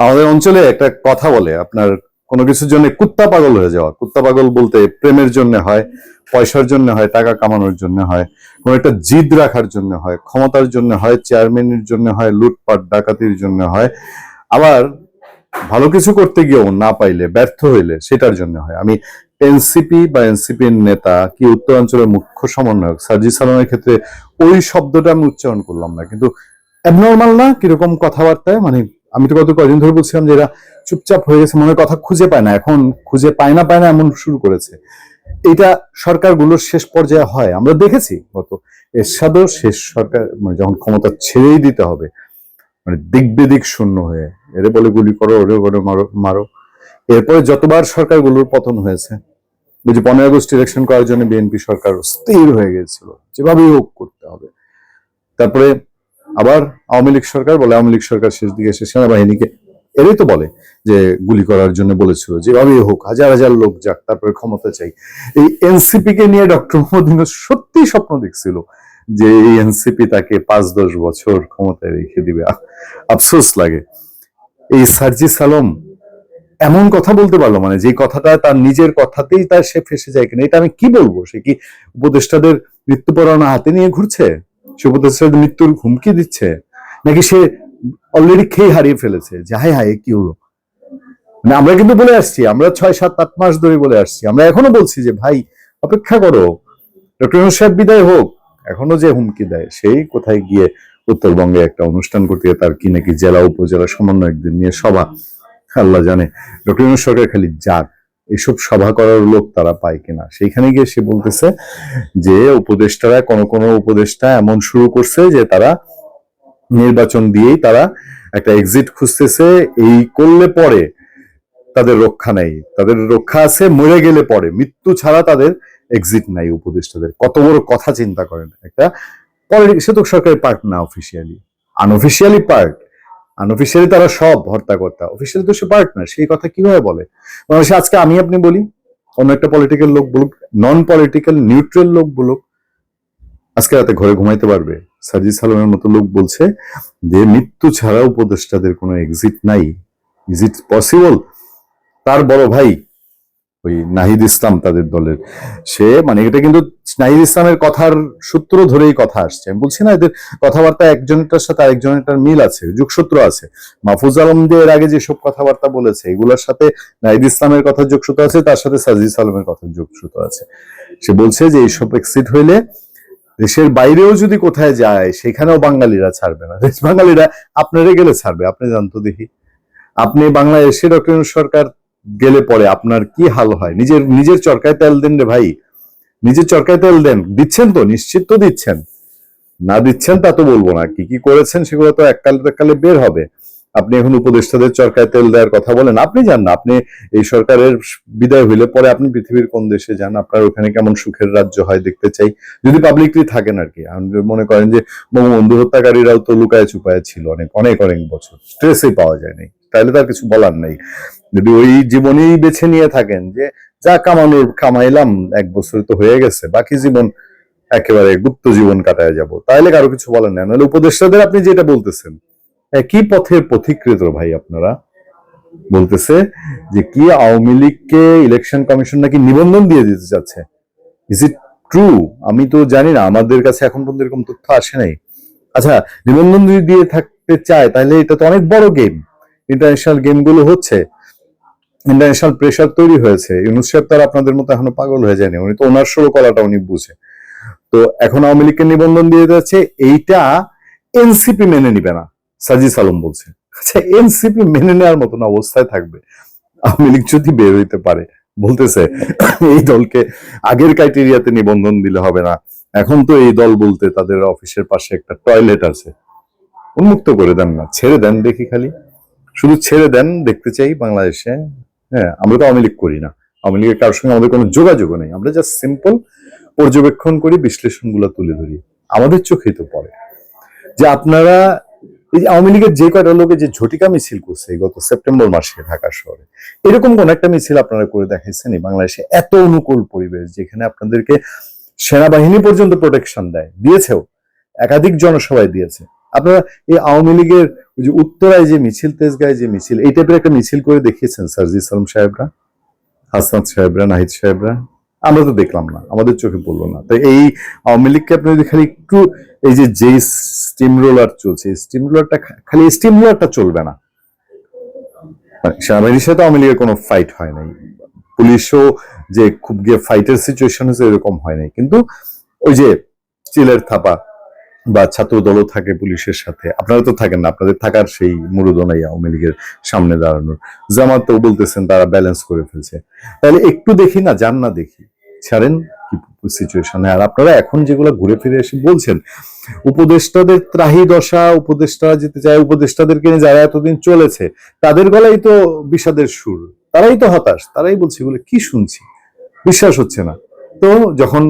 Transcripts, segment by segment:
আমাদের অঞ্চলে একটা কথা বলে, আপনার কোনো কিছুর জন্য কুত্তা পাগল হয়ে যাওয়া। কুত্তা পাগল বলতে প্রেমের জন্য হয়, পয়সার জন্য হয়, টাকা কামানোর জন্য হয়, কোনো একটা জিদ রাখার জন্য হয়, ক্ষমতার জন্য হয়, চেয়ারম্যানের জন্য হয়, লুটপাট, ডাকাতির জন্য হয়। আবার ভালো কিছু করতে গিয়েও না পাইলে, ব্যর্থ হইলে সেটার জন্য হয়। আমি এনসিপি বা এনসিপির নেতা কি উত্তরাঞ্চলের মুখ্য সমন্বয়ক, সার্জি সালামের ক্ষেত্রে ওই শব্দটা আমি উচ্চারণ করলাম না। কিন্তু অ্যাবনর্মাল না, কীরকম কথাবার্তায় মানে আমি তো গত কদিন ধরে বলছিলাম যে এরা চুপচাপ হয়ে গেছে মনে হয় কথা খুঁজে পায় না। এখন খুঁজে পায় না পায় না, এমন শুরু করেছে। এটা সরকারগুলোর শেষ পর্যায়ে হয়। আমরা দেখেছি গত এরশাদও শেষ সরকার মানে যখন ক্ষমতা ছেড়েই দিতে হবে মানে দিক বেদিক শূন্য হয়ে, এরে বলে গুলি করো, ওরে বলে মারো মারো। এরপরে যতবার সরকারগুলোর পতন হয়েছে যে পনেরো আগস্ট ইলেকশন করার জন্য বিএনপি সরকার স্থির হয়ে গেছিল। যেভাবেই হোক করতে হবে। তারপরে আবার আওয়ামী লীগ সরকার বলে, আওয়ামী লীগ সরকার শেষ দিকে এসে সেনাবাহিনীকে এরাই তো বলে যে গুলি করার জন্য বলেছিল, যেভাবেই হোক, হাজার হাজার লোক যাক, তারপরে ক্ষমতা চাই। এই এনসিপি কে নিয়ে ডক্টর মোহাম্মদ সত্যি স্বপ্ন দেখছিল যে এই এনসিপি তাকে পাঁচ দশ বছর ক্ষমতায় রেখে দিবে। আফসোস লাগে। এই সার্জি সালম এমন কথা বলতে পারল মানে যে কথাটা তার নিজের কথাতেই তার সে ফেসে যায় কিনা, এটা আমি কি বলব? সে কি উপদেষ্টাদের মৃত্যুপরণা হাতে নিয়ে ঘুরছে? সে উপদেষ্টাদের মৃত্যুর হুমকি দিচ্ছে, নাকি সে অলরেডি খেয়ে হারিয়ে ফেলেছে? যে হায় হায় কি হলো? মানে আমরা কিন্তু বলে আসছি, আমরা ছয়, সাত, আট মাস ধরে বলে আসছি। আমরা এখনও বলছি যে, ভাই, অপেক্ষা করো। ডক্টর সাহেব বিদায় হোক। এখনও যে হুমকি দেয় সেই কোথায় গিয়ে উত্তরবঙ্গে একটা অনুষ্ঠান করতে তার কি নাকি জেলা, উপজেলা সমন্বয় একদিন নিয়ে সভা? আল্লাহ জানে। ডক্টর সরকার খালি যাক এসব সভা করার লোক তারা পায় কিনা। সেইখানে গিয়ে সে বলতেছে যে উপদেষ্টারা কোন কোন উপদেষ্টা এমন শুরু করছে যে তারা নির্বাচন দিয়েই তারা একটা এক্সিট খুঁজতেছে। এই করলে পরে তাদের রক্ষা নাই। তাদের রক্ষা আছে, মরে গেলে পরে। মৃত্যু ছাড়া তাদের এক্সিট নাই উপদেষ্টাদের। কত বড় কথা চিন্তা করেন। একটা সে তো সরকারি পার্ট না অফিসিয়ালি আনঅফিসিয়ালি পার্ট আনঅফিসিয়ালি তারা সব হর্তাকর্তা। অফিসিয়ালি তো সে পার্টনার সেই কথা কীভাবে বলে? মানুষ আজকে আমি আপনি বলি, অন্য একটা পলিটিক্যাল লোক বলুক নন পলিটিক্যাল নিউট্রাল লোক বলুক, আজকে রাতে ঘরে ঘুমাইতে পারবে। সার্জি সালামের মতো লোক বলছে যে, মৃত্যু ছাড়া উপদেষ্টাদের কোনো এক্সিট নাই। ইজ ইট পসিবল তার বড় ভাই ওই নাহিদ ইসলাম তাদের দলের। সে মানে এটা কিন্তু নাহিদ ইসলামের কথার সূত্র ধরেই কথা আসছে। আমি বলছি না, এদের কথাবার্তা একজনেরটার সাথে আরেকজনেরটার মিল আছে, যোগসূত্র আছে। মাহফুজ আলম যে এর আগে যেসব কথাবার্তা বলেছে, এগুলোর সাথে নাহিদ ইসলামের কথা যোগসূত্র আছে, তার সাথে সাজিদ আলমের কথা যোগসূত্র আছে। সে বলছে যে এইসব এক্সিট হইলে দেশের বাইরেও যদি কোথায় যায়, সেখানেও বাঙালিরা ছাড়বে না। দেশ বাঙালিরা আপনারে গেলে ছাড়বে, আপনি জানতো দেখি। আপনি বাংলাদেশে ডক্টর সরকার গেলে পরে আপনার কি হাল হয়? নিজের নিজের চরকায় তেল দেন রে ভাই। নিজের চরকায় তেল দেন। দিচ্ছেন তো, নিশ্চিত তো দিচ্ছেন। না দিচ্ছেন তা তো বলব না। কি কি করেছেন সেগুলো তো এককালে এককালে বের হবে। আপনি এখন উপদেষ্টাদের চরকায় তেল দেওয়ার কথা বলেন, আপনি যান না। আপনি এই সরকারের বিদায় হইলে পরে আপনি পৃথিবীর কোন দেশে যান, আপনার ওখানে কেমন সুখের রাজ্য হয় দেখতে চাই। যদি পাবলিকলি থাকেন আর কি। মনে করেন যে বঙ্গবন্ধু হত্যাকারীরাও তো লুকায় চুপায় ছিল অনেক অনেক অনেক বছর। স্ট্রেসই পাওয়া যায়নি। তাহলে তার কিছু বলার নেই। যদি ওই জীবনেই বেছে নিয়ে থাকেন যে, যা কামানোর, কামাইলাম, এক বছর তো হয়ে গেছে, বাকি জীবন একেবারে গুপ্ত জীবন কাটায় যাব। তাহলে কারও কিছু বলার নেই। নাহলে উপদেষ্টাদের আপনি যেটা বলতেছেন কি পথের পথিকৃত ভাই আপনারা? বলতেছে যে, কি আওয়ামী লীগকে ইলেকশন কমিশন নাকি নিবন্ধন দিয়ে দিতে চাচ্ছে? ইজ ইট ট্রু আমি তো জানি না, আমাদের কাছে এখন পর্যন্ত এরকম তথ্য আসে নাই। আচ্ছা নিবন্ধন যদি দিয়ে থাকতে চায়, তাহলে এটা তো অনেক বড় গেম ইন্টারন্যাশনাল গেমগুলো হচ্ছে ইন্টারন্যাশনাল প্রেশার তৈরি হয়েছে। ইউনুস সাহেব তো আর আপনাদের মতো এখনও পাগল হয়ে যায়নি। উনি তো ওনার ষোলো কলাটা উনি বুঝে। তো এখন আওয়ামী লীগকে নিবন্ধন দিয়ে যাচ্ছে, এইটা এনসিপি মেনে নিবে না সাজিদ আলম বলছে। আচ্ছা এনসিপি মেনে নেওয়ার মতন অবস্থায় থাকবে। আওয়ামী লীগ যদি বের হইতে পারে, বলতেছে, এই দলকে আগের ক্রাইটেরিয়াতে নিবন্ধন দিলে হবে না। এখন তো এই দল বলতে তাদের অফিসের পাশে একটা টয়লেট আছে। উন্মুক্ত করে দেন না, ছেড়ে দেন দেখি খালি। শুধু ছেড়ে দেন দেখতে চাই বাংলাদেশে। হ্যাঁ আমরা তো আওয়ামী লীগ করি না। আওয়ামী লীগের কারোর সঙ্গে আমাদের কোনো যোগাযোগও নেই। আমরা জাস্ট সিম্পল পর্যবেক্ষণ করি, বিশ্লেষণগুলো তুলে ধরি। আমাদের চোখেই তো পড়ে। যে আপনারা এই যে আওয়ামী লীগের যে কয়টা লোকে যে ঝটিকা মিছিল করছে গত সেপ্টেম্বর মাসে ঢাকা শহরে, এরকম কোন একটা মিছিল আপনারা করে দেখাইছেন বাংলাদেশে? এত অনুকূল পরিবেশ যেখানে আপনাদেরকে সেনাবাহিনী পর্যন্ত প্রোটেকশন দেয়, দিয়েছেও, একাধিক জনসভায় দিয়েছে। আপনারা এই আওয়ামী লীগের যে উত্তরায় যে মিছিল, তেজগায় যে মিছিল, এই টাইপের একটা মিছিল করে দেখিয়েছেন সার্জি সালাম সাহেবরা, হাসনাত সাহেবরা, নাহিদ সাহেবরা। আমরা তো দেখলাম না, আমাদের চোখে পড়ল না। তো এই আওয়ামী লীগকে আপনি যদি খালি একটু এই যে যে স্টিম রোলার চলছে স্টিম রোলারটা খালি স্টিম রোলারটা চলবে না। মানে সেনাবাহিনীর সাথে আওয়ামী লীগের কোনো ফাইট হয় নাই। পুলিশও যে খুব গিয়ে ফাইটের সিচুয়েশন হয়েছে এরকম হয় নাই। কিন্তু ওই যে চিলের থাপা বা ছাত্র দলও থাকে পুলিশের সাথে। আপনারা তো থাকেন না, আপনাদের থাকার সেই মুরুদ নাই আওয়ামী লীগের সামনে দাঁড়ানোর। জামাত জামাতও বলতেছেন তারা ব্যালেন্স করে ফেলছে। তাহলে একটু দেখি না, যান না দেখি। ছাড়েন কি সিচুয়েশনে আর আপনারা এখন যেগুলো ঘুরে ফিরে এসে বলছেন, উপদেষ্টাদের ত্রাহি দশা উপদেষ্টা যেতে চায়, উপদেষ্টাদেরকে নিয়ে যারা এতদিন চলেছে, তাদের গলাই তো বিষাদের সুর। তারাই তো হতাশ, তারাই বলছে এগুলো কি শুনছি? বিশ্বাস হচ্ছে না। তো যখন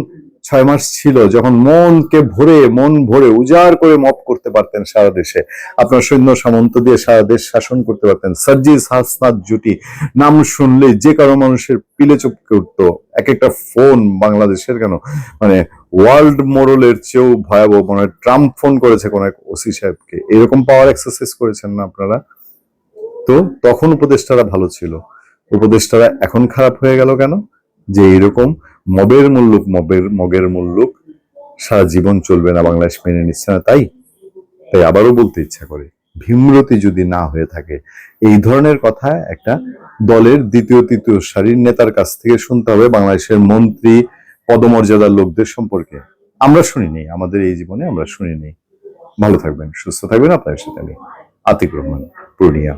ছয় মাস ছিল, যখন মনকে ভরে, মন ভরে উজাড় করে মপ করতে পারতেন সারা দেশে। আপনার সৈন্য সামন্ত দিয়ে সারা দেশ শাসন করতে পারতেন। সার্জিস হাসনাত জুটি, নাম শুনলে যে কারও মানুষের পিলে চুপকে উঠতো। এক একটা ফোন বাংলাদেশের কেন? মানে ওয়ার্ল্ড মোরলের চেয়েও ভয়াবহ মানে ট্রাম্প ফোন করেছে কোন এক ওসি সাহেবকে। এরকম পাওয়ার এক্সারসাইজ করেছেন না আপনারা? তো তখন উপদেষ্টারা ভালো ছিল। উপদেষ্টারা এখন খারাপ হয়ে গেল কেন? যে এরকম মবের মুল্লুক, মবের, মগের মুল্লুক, সারা জীবন চলবে না বাংলাদেশ মেনে নিচ্ছে না, তাই? তাই আবারও বলতে ইচ্ছা করে, ভীমরতি যদি না হয়ে থাকে, এই ধরনের কথা একটা দলের দ্বিতীয়, তৃতীয় সারির নেতার কাছ থেকে শুনতে হবে বাংলাদেশের মন্ত্রী, পদমর্যাদার লোকদের সম্পর্কে। আমরা শুনিনি, আমাদের এই জীবনে আমরা শুনিনি। ভালো থাকবেন, সুস্থ থাকবেন, আপনাদের সাথে আমি আতিক রহমান পূর্ণিয়া